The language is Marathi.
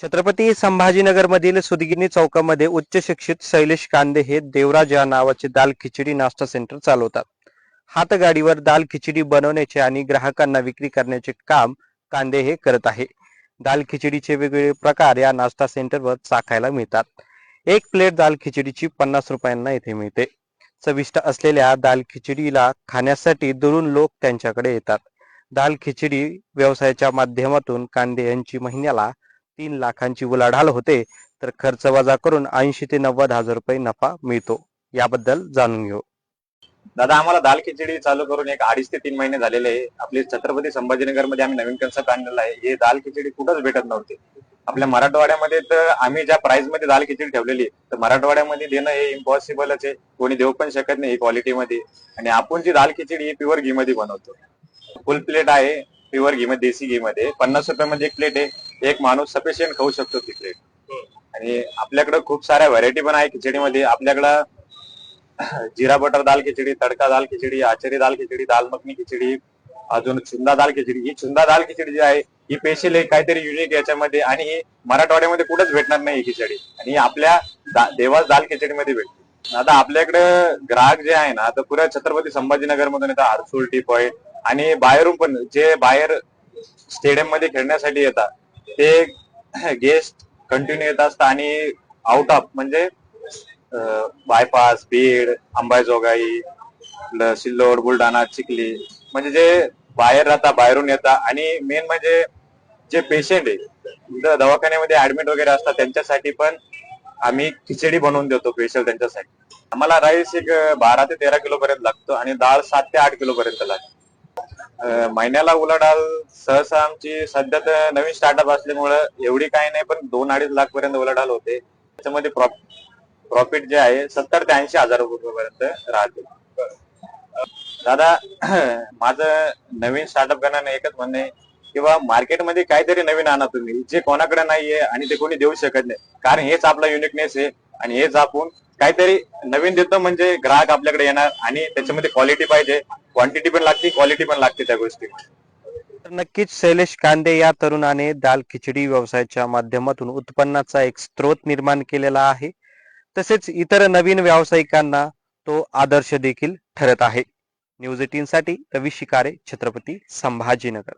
छत्रपती संभाजीनगरमधील सुदगिनी चौकामध्ये उच्च शिक्षित शैलेश कांदे हे देवराज या नावाचे दाल खिचडी नाश्ता सेंटर चालवतात. हातगाडीवर दाल खिचडी बनवण्याचे आणि ग्राहकांना विक्री करण्याचे काम कांदे हे करत आहे. दाल खिचडीचे वेगवेगळे प्रकार या नाश्ता सेंटरवर चाखायला मिळतात. एक प्लेट दाल खिचडीची पन्नास रुपयांना येथे मिळते. चविष्ट असलेल्या दाल खिचडीला खाण्यासाठी दुरून लोक त्यांच्याकडे येतात. दाल खिचडी व्यवसायाच्या माध्यमातून कांदे यांची महिन्याला तीन लाखांची उलाढाल होते तर खर्च वजा करून ऐंशी ते नव्वद हजार रुपये नफा मिळतो. याबद्दल जाणून घेऊ. दादा आम्हाला दाल खिचडी चालू करून एक अडीच ते तीन महिने झालेले आहे. आपले छत्रपती संभाजीनगरमध्ये आम्ही नवीन कन्सेप्ट आणलेला आहे. हे दाल खिचडी कुठंच भेटत नव्हते. आपल्या मराठवाड्यामध्ये तर आम्ही ज्या प्राइसमध्ये दाल खिचडी ठेवलेली तर मराठवाड्यामध्ये देणं हे इम्पॉसिबलच आहे. कोणी देऊ पण शकत नाही क्वालिटी मध्ये आणि आपण जी दाल खिचडी ही प्युअर घी मध्ये बनवतो. फुल प्लेट आहे प्युअर घी मध्ये देसी घी मध्ये पन्नास रुपयामध्ये एक प्लेट आहे. एक माणूस सफिशियंट खाऊ शकतो ती प्लेट आणि आपल्याकडे खूप साऱ्या व्हरायटी पण आहे खिचडीमध्ये. आपल्याकडं जिरा बटर दाल खिचडी तडका दाल खिचडी आचरी दाल खिचडी दाल मखनी खिचडी अजून चुंदा दाल खिचडी. ही चुंदा दाल खिचडी जी आहे ही स्पेशल आहे काहीतरी युनिक याच्यामध्ये आणि ही मराठवाड्यामध्ये कुठंच भेटणार नाही ही खिचडी. आणि ही आपल्या देवास दाल खिचडीमध्ये भेटते. आता आपल्याकडे ग्राहक जे आहे ना तर पुऱ्या छत्रपती संभाजीनगर मधून येतात हरसूल टी पॉईंट आणि बाहेरून पण जे बाहेर स्टेडियममध्ये खेळण्यासाठी येतात ते गेस्ट कंटिन्यू येत असतात आणि आउट ऑफ म्हणजे बायपास बीड अंबाजोगाई सिल्लोड बुलढाणा चिखली म्हणजे जे बाहेर राहता बाहेरून येतात आणि मेन म्हणजे जे पेशंट आहे दवाखान्यामध्ये ऍडमिट वगैरे असतात त्यांच्यासाठी पण आम्ही खिचडी बनवून देतो स्पेशल त्यांच्यासाठी. आम्हाला राईस एक बारा ते तेरा किलो पर्यंत लागतो आणि डाळ सात ते आठ किलो पर्यंत लागते. महिन्याला उलाढाल सहसा आमची सध्या तर नवीन स्टार्टअप असल्यामुळं एवढी काही नाही पण दोन अडीच लाख पर्यंत उलाढाल होते. त्याच्यामध्ये प्रॉफिट जे आहे सत्तर ते ऐंशी हजार रुपयापर्यंत राहते. दादा माझं नवीन स्टार्टअप करण्याने एकच म्हणणं आहे किंवा मार्केटमध्ये काहीतरी नवीन आणा तुम्ही. जे कोणाकडे नाहीये आणि ते कोणी देऊ शकत नाही. कारण हेच आपला युनिकनेस आहे. आणि हे आपण काहीतरी नवीन देतो म्हणजे ग्राहक आपल्याकडे येणार आणि त्याच्यामध्ये क्वालिटी पाहिजे. क्वांटिटी पण लागते क्वालिटी पण लागते त्या गोष्टीमध्ये. तर नक्कीच शैलेश कांदे या तरुणाने दाल खिचडी व्यवसायाच्या माध्यमातून उत्पन्नाचा एक स्रोत निर्माण केलेला आहे. तसेच इतर नवीन व्यावसायिकांना तो आदर्श देखील ठरत आहे. न्यूज एटीन साठी रवी शिकारे छत्रपती संभाजीनगर.